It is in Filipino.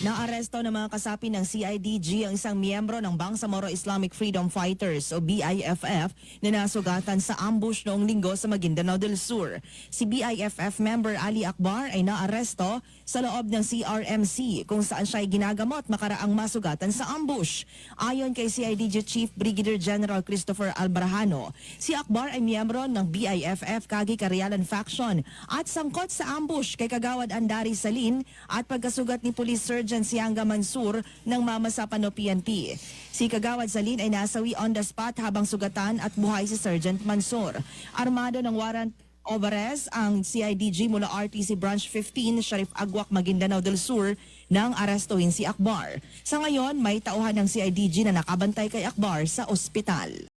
Naaresto ng mga kasapi ng CIDG ang isang miyembro ng Bangsamoro Islamic Freedom Fighters o BIFF na nasugatan sa ambush noong linggo sa Maguindanao del Sur. Si BIFF member Ali Akbar ay naaresto sa loob ng CRMC kung saan siya ay ginagamot makaraang masugatan sa ambush. Ayon kay CIDG Chief Brigadier General Christopher Albarahano, si Akbar ay miyembro ng BIFF Kagi Karyalan Faction at sangkot sa ambush kay Kagawad Andari Salin at pagkasugat ni Police Surgeon Sianga Mansur ng Mama Sapano PNP. Si Kagawad Salin ay nasawi on the spot habang sugatan at buhay si Sergeant Mansur. Armado ng warrant of arrest ang CIDG mula RTC Branch 15 Sharif Agwak Maguindanao del Sur nang arestuhin si Akbar. Sa ngayon, may tauhan ng CIDG na nakabantay kay Akbar sa ospital.